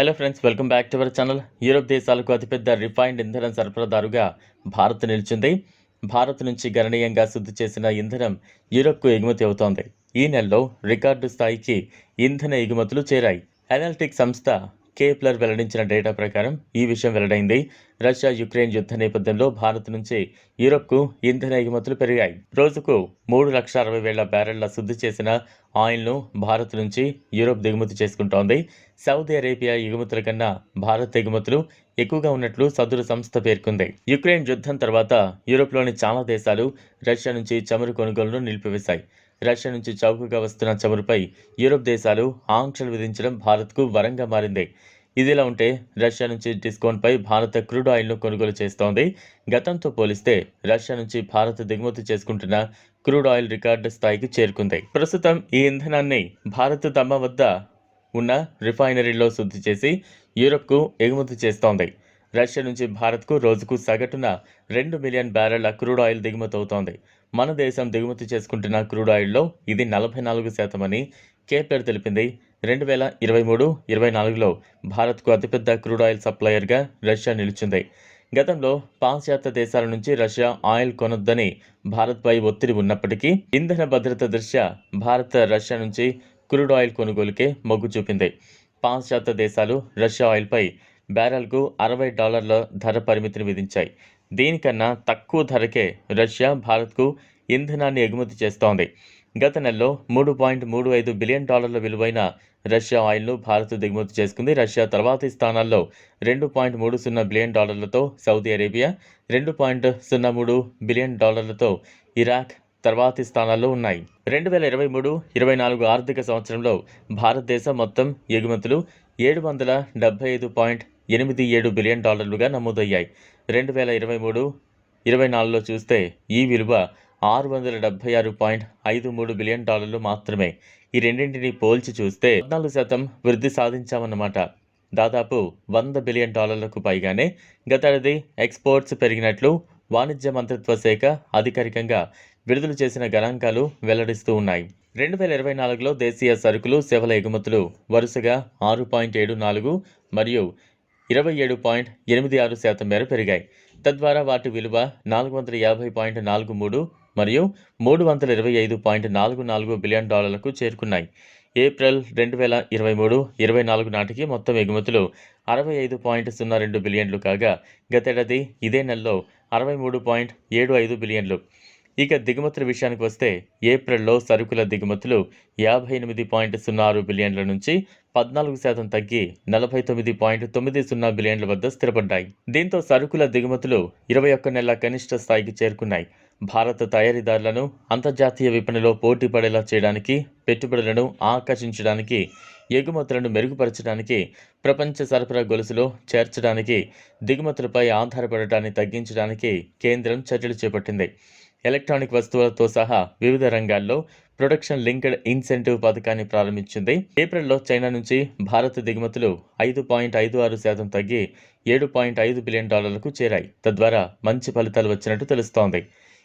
Hello friends welcome back to our channel Europe దేశాలకు అతిపెద్ద refined ఇంధనం సరఫరాదారుగా భారత్ నిలిచింది. భారత్ నుంచి గణనీయంగా శుద్ధి చేసిన ఇంధనం యూరోప్కు ఎగుమతి అవుతోంది. ఈ నెలలో రికార్డు స్థాయికి ఇంధన ఎగుమతులు చేరాయి. అనాలిటిక్ సంస్థ కేప్లర్ వెల్లడించిన డేటా ప్రకారం ఈ విషయం వెల్లడైంది. రష్యా యుక్రెయిన్ యుద్ధ నేపథ్యంలో భారత్ నుంచి యూరోప్కు ఇంధన ఎగుమతులు పెరిగాయి. రోజుకు మూడు లక్షల అరవై వేల బ్యారెళ్ళ శుద్ధి చేసిన ఆయిల్ను భారత్ నుంచి యూరప్ దిగుమతి చేసుకుంటోంది. సౌదీ అరేబియా ఎగుమతుల కన్నా భారత్ ఎగుమతులు ఎక్కువగా ఉన్నట్లు సదరు సంస్థ పేర్కొంది. యుక్రెయిన్ యుద్ధం తర్వాత యూరోప్లోని చాలా దేశాలు రష్యా నుంచి చమురు కొనుగోలును నిలిపివేశాయి. రష్యా నుంచి చౌకగా వస్తున్న చమురుపై యూరోప్ దేశాలు ఆంక్షలు విధించడం భారత్కు వరంగా మారింది. ఇదిలా ఉంటే రష్యా నుంచి డిస్కౌంట్పై భారత క్రూడ్ ఆయిల్ను కొనుగోలు చేస్తోంది. గతంతో పోలిస్తే రష్యా నుంచి భారత్ దిగుమతి చేసుకుంటున్న క్రూడ్ ఆయిల్ రికార్డు స్థాయికి చేరుకుంది. ప్రస్తుతం ఈ ఇంధనాన్ని భారత్ తమ వద్ద ఉన్న రిఫైనరీలో శుద్ధి చేసి యూరప్కు ఎగుమతి చేస్తోంది. రష్యా నుంచి భారత్కు రోజుకు సగటున రెండు మిలియన్ బ్యారెళ్ళ క్రూడ్ ఆయిల్ దిగుమతి అవుతోంది. మన దేశం దిగుమతి చేసుకుంటున్న క్రూడ్ ఆయిల్లో ఇది నలభై నాలుగు శాతం అని కేపేర్ తెలిపింది. రెండు వేల ఇరవై మూడు ఇరవై నాలుగులో భారత్కు అతిపెద్ద క్రూడ్ ఆయిల్ సప్లయర్గా రష్యా నిలిచింది. గతంలో పాశ్చాత్య దేశాల నుంచి రష్యా ఆయిల్ కొనొద్దని భారత్పై ఒత్తిడి ఉన్నప్పటికీ ఇంధన భద్రత దృష్ట్యా భారత్ రష్యా నుంచి క్రూడ్ ఆయిల్ కొనుగోలుకే మొగ్గు చూపింది. పాశ్చాత్య దేశాలు రష్యా ఆయిల్పై బ్యారెల్కు అరవై డాలర్ల ధర పరిమితిని విధించాయి. దీనికన్నా తక్కువ ధరకే రష్యా భారత్కు ఇంధనాన్ని ఎగుమతి చేస్తోంది. గత నెలలో మూడు పాయింట్ మూడు ఐదు బిలియన్ డాలర్ల విలువైన రష్యా ఆయిల్ను భారత్ దిగుమతి చేసుకుంది. రష్యా తర్వాతి స్థానాల్లో రెండు పాయింట్ మూడు సున్నా బిలియన్ డాలర్లతో సౌదీ అరేబియా రెండు పాయింట్ సున్నా మూడు బిలియన్ డాలర్లతో ఇరాక్ తర్వాతి స్థానాల్లో ఉన్నాయి. రెండు వేల ఇరవై మూడు ఇరవై నాలుగు ఆర్థిక సంవత్సరంలో భారతదేశం మొత్తం ఎగుమతులు ఏడు వందల డెబ్బై ఐదు పాయింట్ ఎనిమిది ఏడు బిలియన్ డాలర్లుగా నమోదయ్యాయి. రెండు వేల ఇరవై మూడు ఇరవై నాలుగులో చూస్తే ఈ విలువ ఆరు వందల డెబ్బై ఆరు పాయింట్ ఐదు మూడు బిలియన్ డాలర్లు మాత్రమే. ఈ రెండింటిని పోల్చి చూస్తే పద్నాలుగు శాతం వృద్ధి సాధించామన్నమాట. దాదాపు వంద బిలియన్ డాలర్లకు పైగానే గతేడాది ఎక్స్పోర్ట్స్ పెరిగినట్లు వాణిజ్య మంత్రిత్వ శాఖ అధికారికంగా విడుదల చేసిన గణాంకాలు వెల్లడిస్తూ ఉన్నాయి. రెండు వేల ఇరవై నాలుగులో దేశీయ సరుకులు సేవల ఎగుమతులు వరుసగా ఆరు పాయింట్ ఏడు నాలుగు మరియు ఇరవై ఏడు పాయింట్ ఎనిమిది ఆరు శాతం మేర పెరిగాయి. తద్వారా వాటి విలువ నాలుగు వందల యాభై పాయింట్ నాలుగు మూడు మరియు మూడు వందల ఇరవై ఐదు పాయింట్ నాలుగు నాలుగు బిలియన్ డాలర్లకు చేరుకున్నాయి. ఏప్రిల్ రెండు వేల ఇరవై మూడు ఇరవై నాలుగు నాటికి మొత్తం ఎగుమతులు అరవై ఐదు పాయింట్ సున్నా రెండు బిలియన్లు కాగా గతేడాది ఇదే నెలలో అరవై మూడు పాయింట్ ఏడు ఐదు బిలియన్లు. ఇక దిగుమతుల విషయానికి వస్తే ఏప్రిల్లో సరుకుల దిగుమతులు యాభై ఎనిమిది పాయింట్ సున్నా ఆరు బిలియన్ల నుంచి పద్నాలుగు శాతం తగ్గి నలభై తొమ్మిది పాయింట్ తొమ్మిది సున్నా బిలియన్ల వద్ద స్థిరపడ్డాయి. దీంతో సరుకుల దిగుమతులు ఇరవై ఒక్క నెలల కనిష్ట స్థాయికి చేరుకున్నాయి. భారత తయారీదారులను అంతర్జాతీయ విపణిలో పోటీ పడేలా చేయడానికి పెట్టుబడులను ఆకర్షించడానికి ఎగుమతులను మెరుగుపరచడానికి ప్రపంచ సరఫరా గొలుసులో చేర్చడానికి దిగుమతులపై ఆధారపడటాన్ని తగ్గించడానికి కేంద్రం చర్యలు చేపట్టింది. ఎలక్ట్రానిక్ వస్తువులతో సహా వివిధ రంగాల్లో ప్రొడక్షన్ లింక్డ్ ఇన్సెంటివ్ పథకాన్ని ప్రారంభించింది. ఏప్రిల్లో చైనా నుంచి భారత దిగుమతులు ఐదు పాయింట్ ఐదు ఆరు శాతం తగ్గి ఏడు పాయింట్ ఐదు బిలియన్ డాలర్లకు చేరాయి. తద్వారా మంచి ఫలితాలు వచ్చినట్టు తెలుస్తోంది.